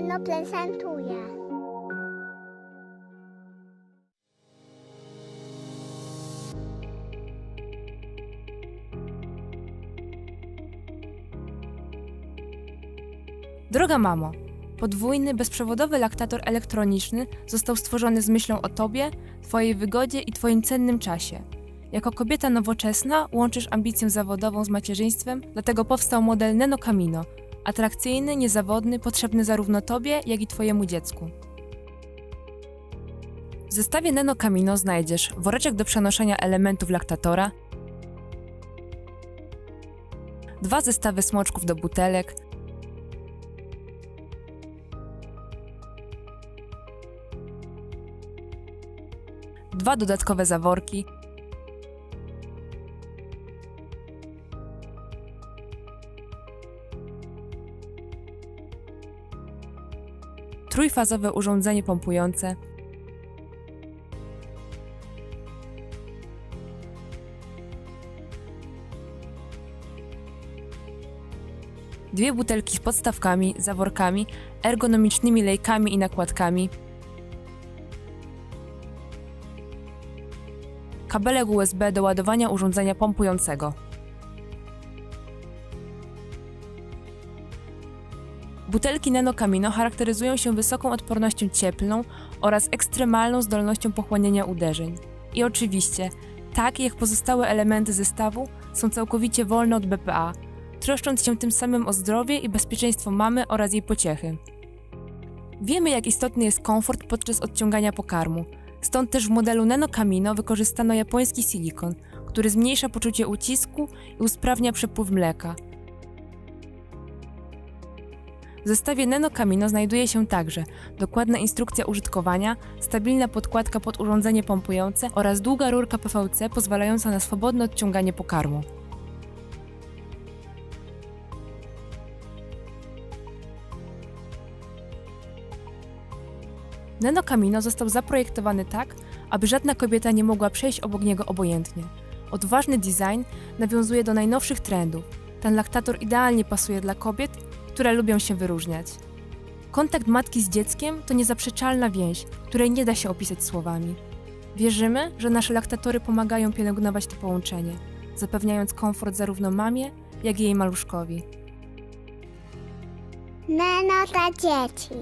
Neno prezentuje. Droga mamo, podwójny, bezprzewodowy laktator elektroniczny został stworzony z myślą o tobie, twojej wygodzie i twoim cennym czasie. Jako kobieta nowoczesna łączysz ambicję zawodową z macierzyństwem, dlatego powstał model Neno Camino, atrakcyjny, niezawodny, potrzebny zarówno tobie, jak i twojemu dziecku. W zestawie Neno Camino znajdziesz woreczek do przenoszenia elementów laktatora, dwa zestawy smoczków do butelek, dwa dodatkowe zaworki, trójfazowe urządzenie pompujące, dwie butelki z podstawkami, zaworkami, ergonomicznymi lejkami i nakładkami, kabelek USB do ładowania urządzenia pompującego. Butelki Nano Camino charakteryzują się wysoką odpornością cieplną oraz ekstremalną zdolnością pochłaniania uderzeń. I oczywiście, tak jak pozostałe elementy zestawu, są całkowicie wolne od BPA, troszcząc się tym samym o zdrowie i bezpieczeństwo mamy oraz jej pociechy. Wiemy, jak istotny jest komfort podczas odciągania pokarmu, stąd też w modelu Nano Camino wykorzystano japoński silikon, który zmniejsza poczucie ucisku i usprawnia przepływ mleka. W zestawie Neno Camino znajduje się także dokładna instrukcja użytkowania, stabilna podkładka pod urządzenie pompujące oraz długa rurka PVC pozwalająca na swobodne odciąganie pokarmu. Neno Camino został zaprojektowany tak, aby żadna kobieta nie mogła przejść obok niego obojętnie. Odważny design nawiązuje do najnowszych trendów. Ten laktator idealnie pasuje dla kobiet, które lubią się wyróżniać. Kontakt matki z dzieckiem to niezaprzeczalna więź, której nie da się opisać słowami. Wierzymy, że nasze laktatory pomagają pielęgnować to połączenie, zapewniając komfort zarówno mamie, jak i jej maluszkowi. Neno dla dzieci.